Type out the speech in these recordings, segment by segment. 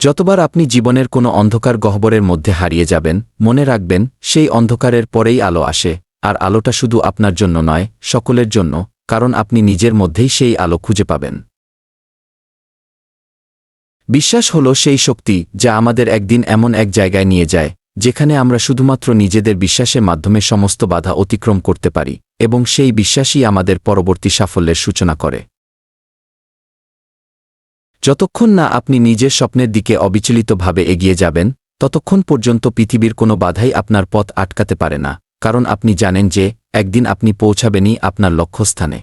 যতবার আপনি জীবনের কোনো অন্ধকার গহ্বরের মধ্যে হারিয়ে যাবেন, মনে রাখবেন, সেই অন্ধকারের পরেই আলো আসে, আর আলোটা শুধু আপনার জন্য নয়, সকলের জন্য, কারণ আপনি নিজের মধ্যেই সেই আলো খুঁজে পাবেন। বিশ্বাস হল সেই শক্তি, যা আমাদের একদিন এমন এক জায়গায় নিয়ে যায়, যেখানে আমরা শুধুমাত্র নিজেদের বিশ্বাসের মাধ্যমে সমস্ত বাধা অতিক্রম করতে পারি, এবং সেই বিশ্বাসই আমাদের পরবর্তী সাফল্যের সূচনা করে। যতক্ষণ না আপনি নিজের স্বপ্নের দিকে অবিচলিতভাবে এগিয়ে যাবেন, ততক্ষণ পর্যন্ত পৃথিবীর কোনো বাধাই আপনার পথ আটকাতে পারে না, কারণ আপনি জানেন যে, একদিন আপনি পৌঁছাবেনই আপনার লক্ষ্যস্থানে।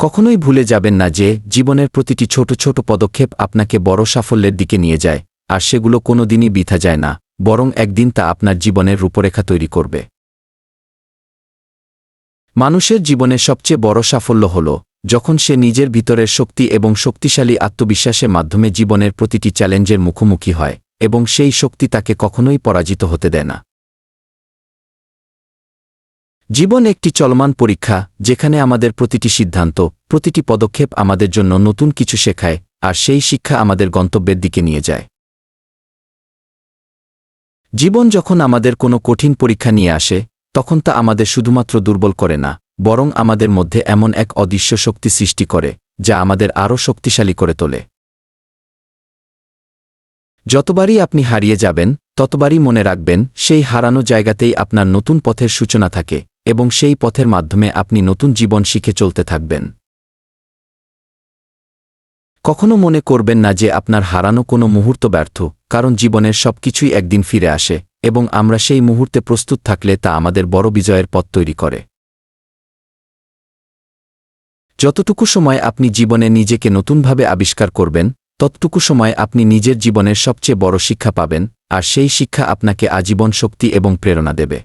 কখনোই ভুলে যাবেন না যে, জীবনের প্রতিটি ছোট ছোট পদক্ষেপ আপনাকে বড় সাফল্যের দিকে নিয়ে যায়, আর সেগুলো কোনোদিনই বিথা যায় না, বরং একদিন তা আপনার জীবনের রূপরেখা তৈরি করবে। মানুষের জীবনে সবচেয়ে বড় সাফল্য হল যখন সে নিজের ভিতরের শক্তি এবং শক্তিশালী আত্মবিশ্বাসের মাধ্যমে জীবনের প্রতিটি চ্যালেঞ্জের মুখোমুখি হয়, এবং সেই শক্তি তাকে কখনোই পরাজিত হতে দেয় না। জীবন একটি চলমান পরীক্ষা, যেখানে আমাদের প্রতিটি সিদ্ধান্ত, প্রতিটি পদক্ষেপ আমাদের জন্য নতুন কিছু শেখায়, আর সেই শিক্ষা আমাদের গন্তব্যের দিকে নিয়ে যায়। জীবন যখন আমাদের কোনো কঠিন পরীক্ষা নিয়ে আসে, তখন তা আমাদের শুধুমাত্র দুর্বল করে না বরং আমাদের মধ্যে এমন এক অদৃশ্য শক্তি সৃষ্টি করে, যা আমাদের আরও শক্তিশালী করে তোলে। যতবারই আপনি হারিয়ে যাবেন, ততবারই মনে রাখবেন, সেই হারানো জায়গাতেই আপনার নতুন পথের সূচনা থাকে, এবং সেই পথের মাধ্যমে আপনি নতুন জীবন শিখে চলতে থাকবেন। কখনো মনে করবেন না যে আপনার হারানো কোনো মুহূর্ত ব্যর্থ, কারণ জীবনের সবকিছুই একদিন ফিরে আসে, এবং আমরা সেই মুহূর্তে প্রস্তুত থাকলে তা আমাদের বড় বিজয়ের পথ তৈরি করে। যতটুকু সময় আপনি জীবনে নিজেকে নতুনভাবে আবিষ্কার করবেন, ততটুকু সময় আপনি নিজের জীবনের সবচেয়ে বড় শিক্ষা পাবেন, আর সেই শিক্ষা আপনাকে আজীবন শক্তি এবং প্রেরণা দেবে।